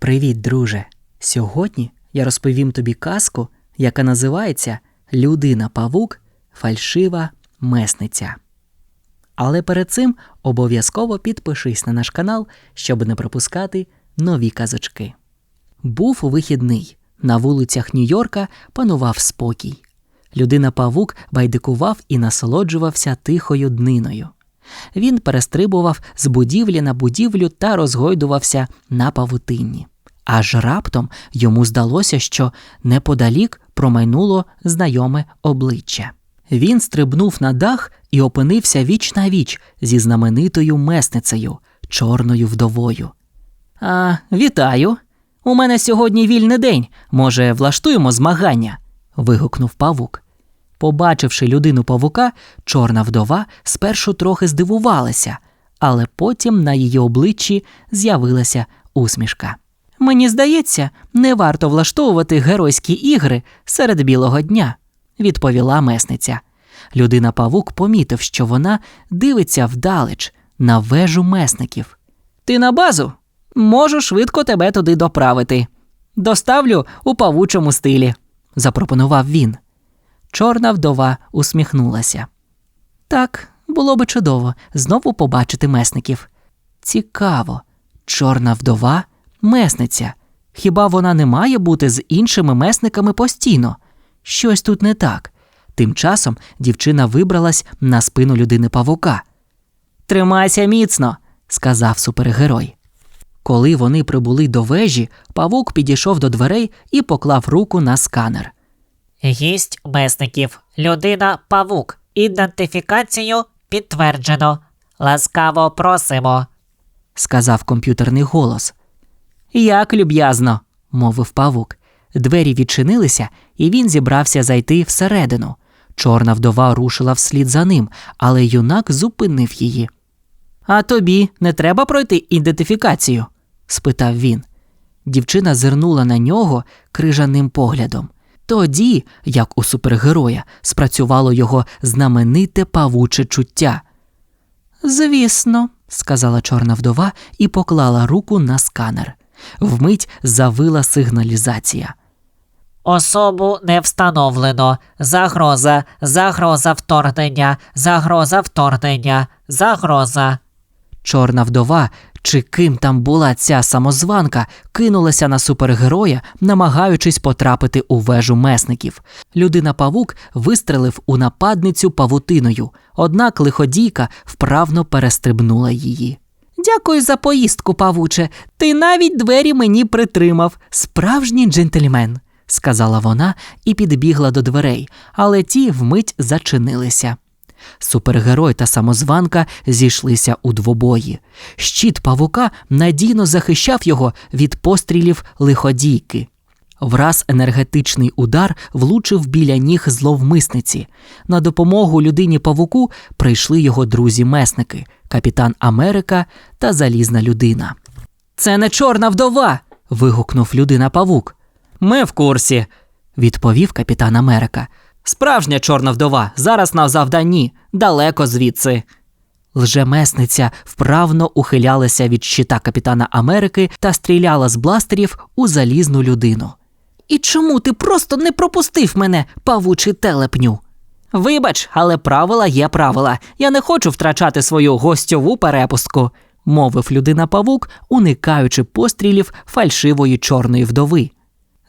Привіт, друже! Сьогодні я розповім тобі казку, яка називається Людина павук фальшива месниця. Але перед цим обов'язково підпишись на наш канал, щоб не пропускати нові казочки. Був вихідний. На вулицях Нью-Йорка панував спокій. Людина павук байдикував і насолоджувався тихою дниною. Він перестрибував з будівлі на будівлю та розгойдувався на павутинні. Аж раптом йому здалося, що неподалік промайнуло знайоме обличчя. Він стрибнув на дах і опинився віч на віч зі знаменитою месницею, чорною вдовою. А, вітаю! У мене сьогодні вільний день. Може, влаштуємо змагання? вигукнув павук. Побачивши людину павука, чорна вдова спершу трохи здивувалася, але потім на її обличчі з'явилася усмішка. Мені здається, не варто влаштовувати геройські ігри серед білого дня, відповіла месниця. Людина павук помітив, що вона дивиться вдалеч на вежу месників. Ти на базу? Можу швидко тебе туди доправити. Доставлю у павучому стилі, запропонував він. Чорна вдова усміхнулася. Так, було би чудово знову побачити месників. Цікаво, чорна вдова месниця. Хіба вона не має бути з іншими месниками постійно? Щось тут не так. Тим часом дівчина вибралась на спину людини павука. Тримайся міцно, сказав супергерой. Коли вони прибули до вежі, павук підійшов до дверей і поклав руку на сканер. Гість месників. Людина павук. Ідентифікацію підтверджено. Ласкаво просимо. сказав комп'ютерний голос. Як люб'язно, мовив павук. Двері відчинилися, і він зібрався зайти всередину. Чорна вдова рушила вслід за ним, але юнак зупинив її. А тобі не треба пройти ідентифікацію? спитав він. Дівчина зирнула на нього крижаним поглядом. Тоді, як у супергероя, спрацювало його знамените павуче чуття. Звісно, сказала чорна вдова і поклала руку на сканер. Вмить завила сигналізація. Особу не встановлено. Загроза, загроза вторгнення, загроза вторгнення, загроза. Чорна вдова, чи ким там була ця самозванка, кинулася на супергероя, намагаючись потрапити у вежу месників. Людина павук вистрелив у нападницю павутиною, однак лиходійка вправно перестрибнула її. Дякую за поїздку, павуче. Ти навіть двері мені притримав. Справжній джентльмен, сказала вона і підбігла до дверей, але ті вмить зачинилися. Супергерой та самозванка зійшлися у двобої. Щит павука надійно захищав його від пострілів лиходійки. Враз енергетичний удар влучив біля ніг зловмисниці. На допомогу людині павуку прийшли його друзі-месники, капітан Америка та залізна людина. Це не чорна вдова. вигукнув людина павук. Ми в курсі, відповів капітан Америка. Справжня чорна вдова зараз на завданні, далеко звідси. Лжемесниця вправно ухилялася від щита капітана Америки та стріляла з бластерів у залізну людину. І чому ти просто не пропустив мене, павучий телепню? Вибач, але правила є правила. Я не хочу втрачати свою гостьову перепустку, мовив людина павук, уникаючи пострілів фальшивої чорної вдови.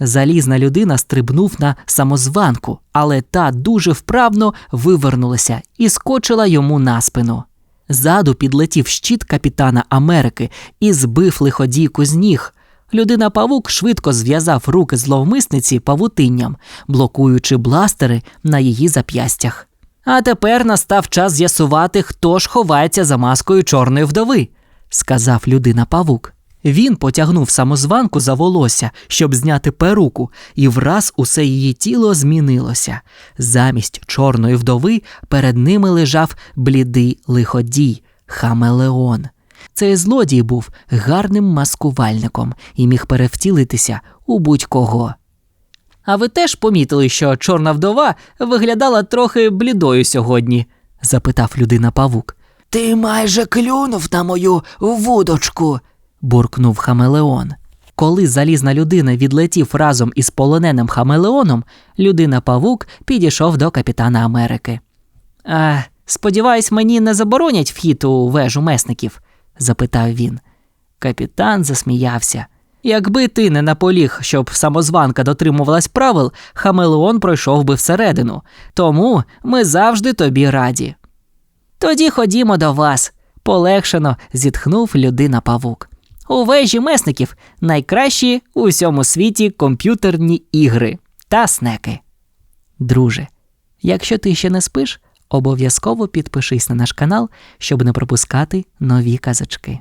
Залізна людина стрибнув на самозванку, але та дуже вправно вивернулася і скочила йому на спину. Ззаду підлетів щит капітана Америки і збив лиходійку з ніг. Людина павук швидко зв'язав руки зловмисниці павутинням, блокуючи бластери на її зап'ястях. А тепер настав час з'ясувати, хто ж ховається за маскою чорної вдови, сказав людина павук. Він потягнув самозванку за волосся, щоб зняти перуку, і враз усе її тіло змінилося. Замість чорної вдови перед ними лежав блідий лиходій, хамелеон. Цей злодій був гарним маскувальником і міг перевтілитися у будь-кого. А ви теж помітили, що чорна вдова виглядала трохи блідою сьогодні? запитав людина павук. Ти майже клюнув на мою вудочку, буркнув Хамелеон. Коли залізна людина відлетів разом із полоненим хамелеоном, людина павук підійшов до капітана Америки. А, сподіваюсь, мені не заборонять вхід у вежу месників? запитав він. Капітан засміявся. Якби ти не наполіг, щоб самозванка дотримувалась правил, хамелеон пройшов би всередину. Тому ми завжди тобі раді. Тоді ходімо до вас, полегшено зітхнув людина павук. У вежі месників найкращі у всьому світі комп'ютерні ігри та снеки. Друже, якщо ти ще не спиш, обов'язково підпишись на наш канал, щоб не пропускати нові казочки.